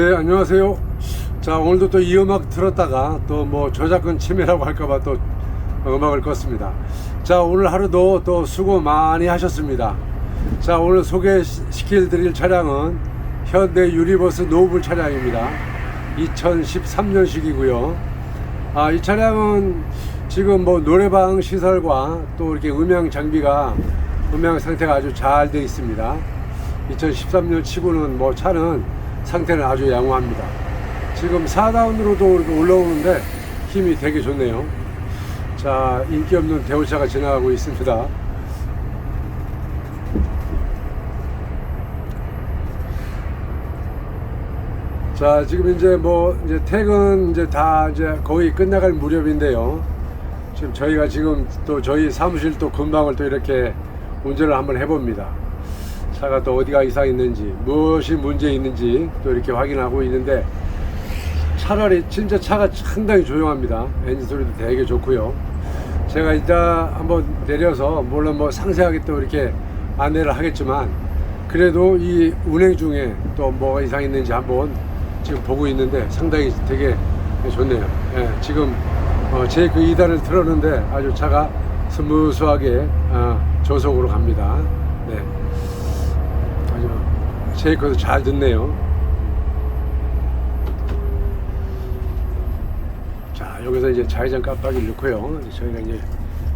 네, 안녕하세요. 자, 오늘도 또 이 음악 들었다가 또 뭐 저작권 침해라고 할까봐 또 음악을 껐습니다. 자, 오늘 하루도 또 수고 많이 하셨습니다. 자, 오늘 소개시킬 드릴 차량은 현대 유니버스 노블 차량입니다. 2013년식이고요. 아, 이 차량은 지금 뭐 노래방 시설과 또 이렇게 음향 장비가 음향 상태가 아주 잘 되어 있습니다. 2013년 치고는 뭐 차는 상태는 아주 양호합니다. 지금 4다운으로도 이렇게 올라오는데 힘이 되게 좋네요. 자, 인기 없는 대우차가 지나가고 있습니다. 자, 지금 이제 뭐 이제 퇴근 이제 다 이제 거의 끝나갈 무렵인데요. 지금 저희가 지금 또 저희 사무실 또 근방을 또 이렇게 운전을 한번 해봅니다. 차가 또 어디가 이상 있는지 무엇이 문제 있는지 또 이렇게 확인하고 있는데 차라리 진짜 차가 상당히 조용합니다. 엔진 소리도 되게 좋고요. 제가 이따 한번 내려서 물론 뭐 상세하게 또 이렇게 안내를 하겠지만 그래도 이 운행 중에 또 뭐가 이상 있는지 한번 지금 보고 있는데 상당히 되게 좋네요. 예, 지금 어, 제그 2단을 틀었는데 아주 차가 스무스하게 어, 저속으로 갑니다. 쉐이커도 잘 듣네요. 자, 여기서 이제 좌회전 깜빡이를 넣고요. 저희가 이제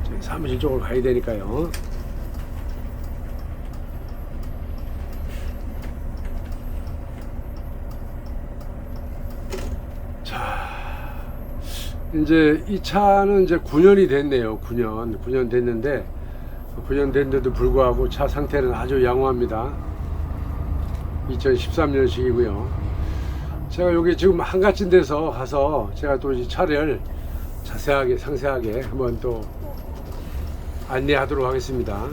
저희 사무실 쪽으로 가야 되니까요. 자, 이제 이 차는 이제 9년이 됐네요. 9년. 9년 됐는데 9년 됐는데도 불구하고 차 상태는 아주 양호합니다. 2013년식이고요. 제가 여기 지금 한가진 데서 가서 제가 또 이 차를 자세하게 상세하게 한번 또 안내하도록 하겠습니다.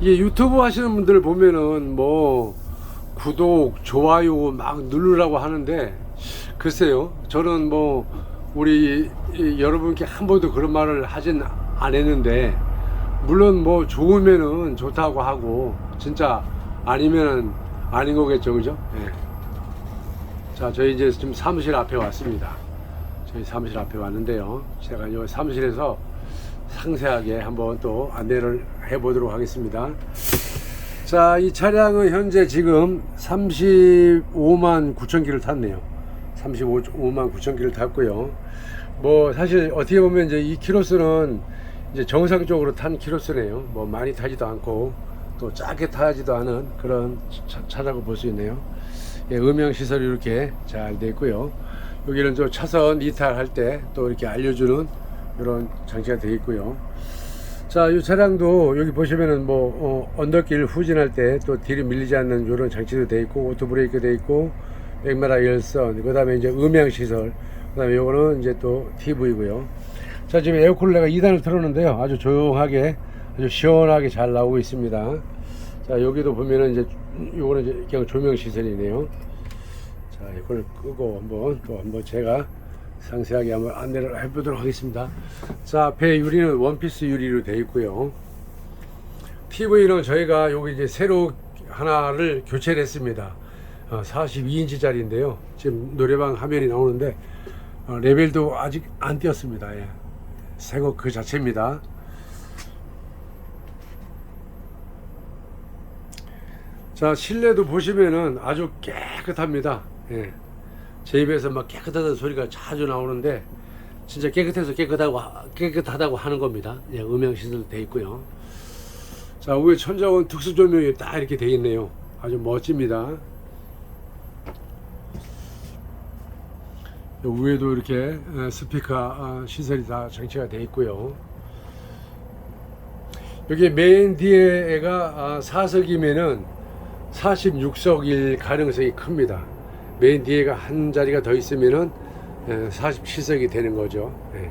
이게 유튜브 하시는 분들 보면은 뭐 구독, 좋아요 막 누르라고 하는데 글쎄요. 저는 뭐 우리 이 여러분께 한 번도 그런 말을 하진 안 했는데 물론 뭐 좋으면은 좋다고 하고 진짜 아니면은 아닌 거겠죠. 그죠? 예. 자, 저희 이제 지금 사무실 앞에 왔습니다. 저희 사무실 앞에 왔는데요. 제가 이 사무실에서 상세하게 한번 또 안내를 해보도록 하겠습니다. 자, 이 차량은 현재 지금 35만 9천 킬를 탔네요. 35만 9천 킬를 탔고요. 뭐 사실 어떻게 보면 이제 이 키로수는 이제 정상적으로 탄 키로수네요. 뭐 많이 타지도 않고 또 작게 타지도 않은 그런 차, 차라고 볼 수 있네요. 예, 음향 시설이 이렇게 잘 돼 있고요. 여기는 또 차선 이탈할 때 또 이렇게 알려주는 이런 장치가 되어 있고요. 자, 이 차량도 여기 보시면은 뭐 어, 언덕길 후진할 때또 뒤로 밀리지 않는 이런 장치도 되어 있고 오토 브레이크 되어 있고 백마라 열선 그다음에 이제 음향 시설 그다음에 요거는 이제 또 TV고요. 자, 지금 에어컨을 내가 2단을 틀었는데요. 아주 조용하게 아주 시원하게 잘 나오고 있습니다. 자, 여기도 보면은 이제 요거는 이제 그냥 조명 시설이네요. 자, 이걸 끄고 한번 또 한번 제가 상세하게 한번 안내를 해보도록 하겠습니다. 자, 배 유리는 원피스 유리로 되어 있고요. TV는 저희가 여기 이제 새로 하나를 교체를 했습니다. 어, 42인치짜리인데요. 지금 노래방 화면이 나오는데 어, 레벨도 아직 안 띄었습니다. 예. 새거 그 자체입니다. 자, 실내도 보시면은 아주 깨끗합니다. 예. 제 입에서 막 깨끗하다는 소리가 자주 나오는데 진짜 깨끗해서 깨끗하고 깨끗하다고 하는 겁니다. 예, 음향 시설도 돼 있고요. 자, 위에 천장은 특수 조명이 딱 이렇게 돼 있네요. 아주 멋집니다. 위에도 이렇게 어, 스피커 어, 시설이 다 장치가 돼 있고요. 여기 맨 뒤에가 4석이면은 46석일 가능성이 큽니다. 맨 뒤에가 한 자리가 더 있으면은 47석이 되는 거죠. 예.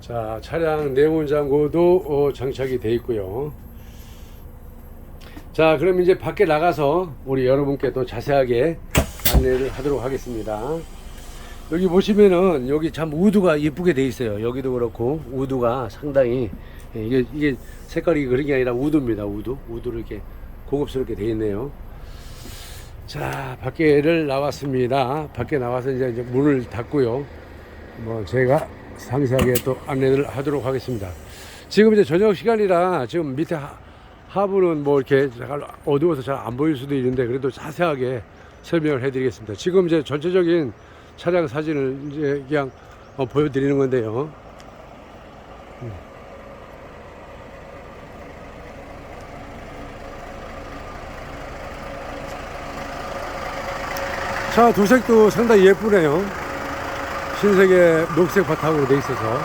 자, 차량 내원 장고도 어, 장착이 되어 있고요. 자, 그럼 이제 밖에 나가서 우리 여러분께 또 자세하게 안내를 하도록 하겠습니다. 여기 보시면은 여기 참 우드가 이쁘게 돼 있어요. 여기도 그렇고 우드가 상당히 예, 이게 이게 색깔이 그런 게 아니라 우드입니다. 우드 우드를 이렇게 고급스럽게 돼 있네요. 자 밖에를 나왔습니다. 밖에 나와서 이제, 이제 문을 닫고요. 뭐 제가 상세하게 또 안내를 하도록 하겠습니다. 지금 이제 저녁 시간이라 지금 밑에 하, 하부는 뭐 이렇게 잘 어두워서 잘 안 보일 수도 있는데 그래도 자세하게 설명을 해드리겠습니다. 지금 이제 전체적인 차량 사진을 이제 그냥 어, 보여드리는 건데요. 차 도색도 상당히 예쁘네요. 흰색의 녹색 바탕으로 돼 있어서.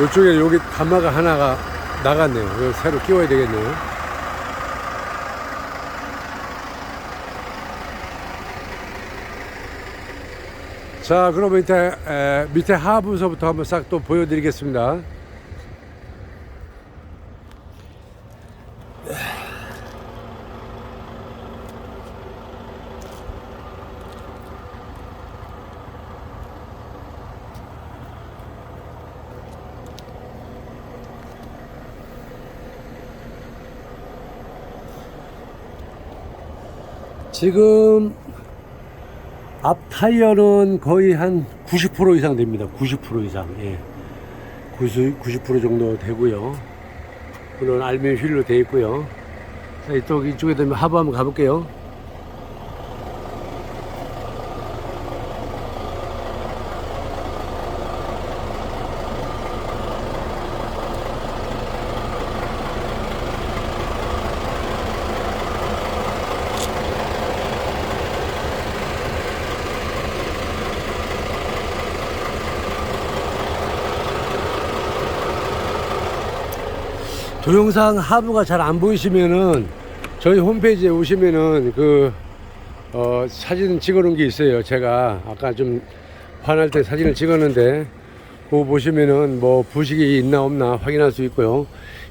이쪽에 여기 가마가 하나가 나갔네요. 이거 새로 끼워야 되겠네요. 자, 그러면 에, 밑에 하부서부터 한번 싹 또 보여드리겠습니다. 지금 앞 타이어는 거의 한 90% 이상 됩니다. 90% 이상. 예. 90, 90% 정도 되고요. 물론 알면 휠로 되어 있고요. 자, 이쪽, 이쪽에 되면 하부 한번 가볼게요. 동영상 하부가 잘 안 보이시면은 저희 홈페이지에 오시면은 그 어, 사진 찍어 놓은 게 있어요. 제가 아까 좀 환할 때 사진을 찍었는데 그거 보시면은 뭐 부식이 있나 없나 확인할 수 있고요.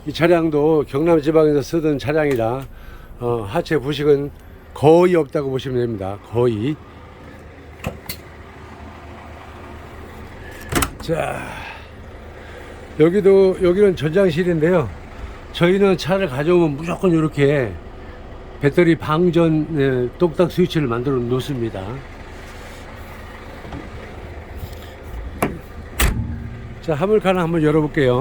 이 차량도 경남 지방에서 쓰던 차량이라 어, 하체 부식은 거의 없다고 보시면 됩니다. 거의. 자, 여기도 여기는 전장실인데요. 저희는 차를 가져오면 무조건 이렇게 배터리 방전 예, 똑딱 스위치를 만들어 놓습니다. 자, 화물칸 한번 열어볼게요.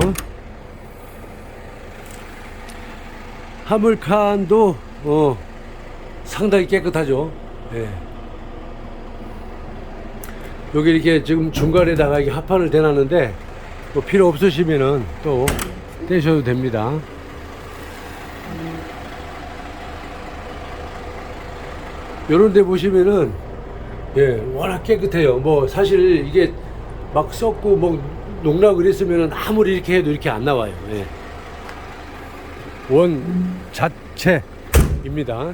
화물칸도 어, 상당히 깨끗하죠. 예. 여기 이렇게 지금 중간에다가 이게 합판을 대놨는데 뭐 필요 없으시면은 또 떼셔도 됩니다. 요런 데 보시면은 예 워낙 깨끗해요. 뭐 사실 이게 막 썩고 뭐 농락 그랬으면은 아무리 이렇게 해도 이렇게 안 나와요. 예. 원 자체입니다.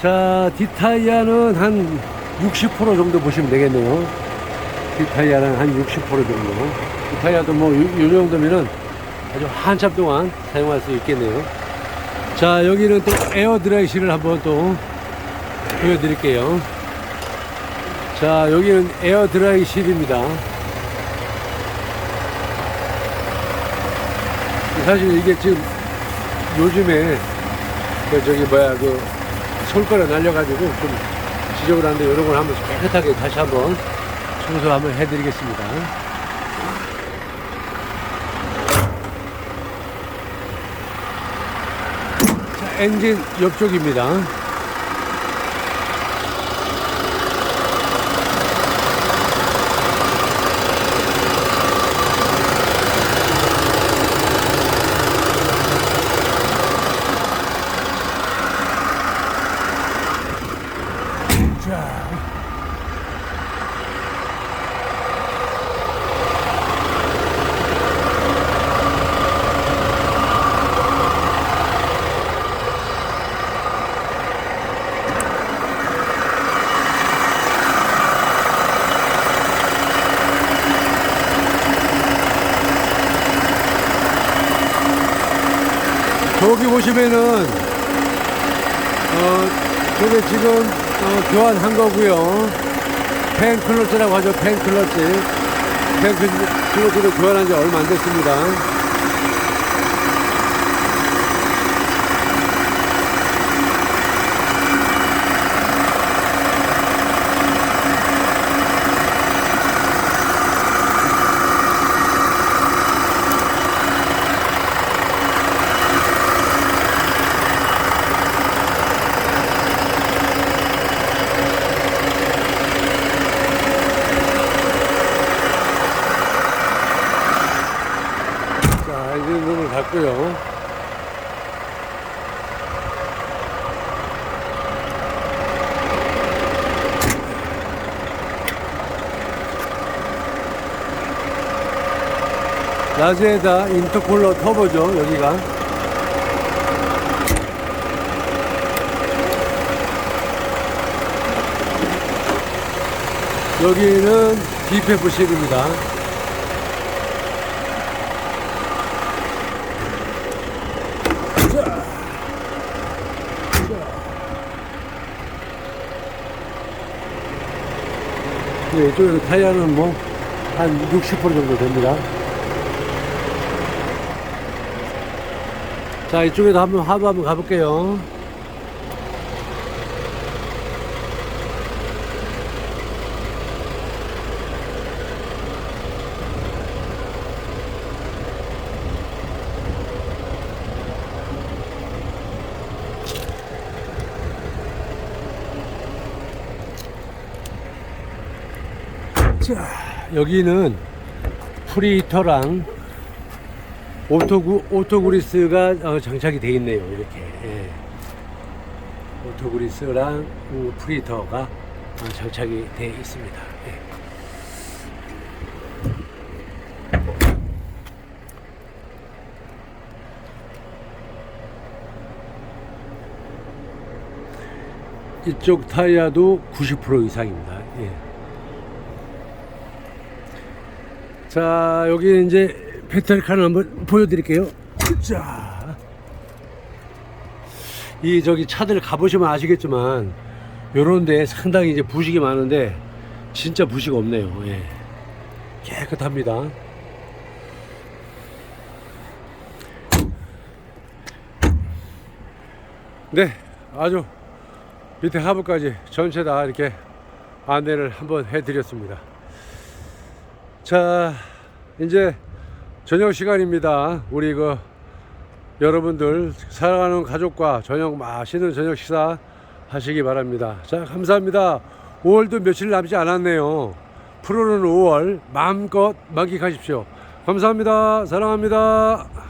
자 디타이아는 한 60% 정도 보시면 되겠네요. 디타이아는 한 60% 정도. 디타이아도 뭐이 정도면은 아주 한참 동안 사용할 수 있겠네요. 자 여기는 또 에어 드라이실을 한번 또 보여드릴게요. 자, 여기는 에어 드라이실입니다. 사실 이게 지금 요즘에 그 저기 뭐야 그 솔가락 날려가지고 좀 지저분한데 이런 걸 한번 깨끗하게 다시 한번 청소 한번 해드리겠습니다. 자, 엔진 옆쪽입니다. 보시면은 어 저게 지금 어, 교환한 거고요. 펜 클러치라고 하죠. 펜 클러치. 펜 클러치로 교환한 지 얼마 안 됐습니다. 자, 이제 닫고요. 라즈에다 인터콜러 터보죠, 여기가. 여기는 DPF 실입니다. 네, 이쪽에서 타이어는 뭐, 한 60% 정도 됩니다. 자, 이쪽에도 한번 하부 한번 가볼게요. 여기는 프리터랑 오토구, 오토그리스가 어, 장착이 되어 있네요. 이렇게. 예. 오토그리스랑 그 프리터가 어, 장착이 되어 있습니다. 예. 이쪽 타이어도 90% 이상입니다. 예. 자, 여기 이제 배터리 칸을 한번 보여드릴게요. 자, 이 저기 차들 가보시면 아시겠지만 요런 데 상당히 이제 부식이 많은데 진짜 부식 없네요. 예. 깨끗합니다. 네, 아주 밑에 하부까지 전체 다 이렇게 안내를 한번 해드렸습니다. 자, 이제 저녁 시간입니다. 우리 그 여러분들 사랑하는 가족과 저녁 맛있는 저녁 식사 하시기 바랍니다. 자, 감사합니다. 5월도 며칠 남지 않았네요. 프로는 5월 마음껏 만끽하십시오. 감사합니다. 사랑합니다.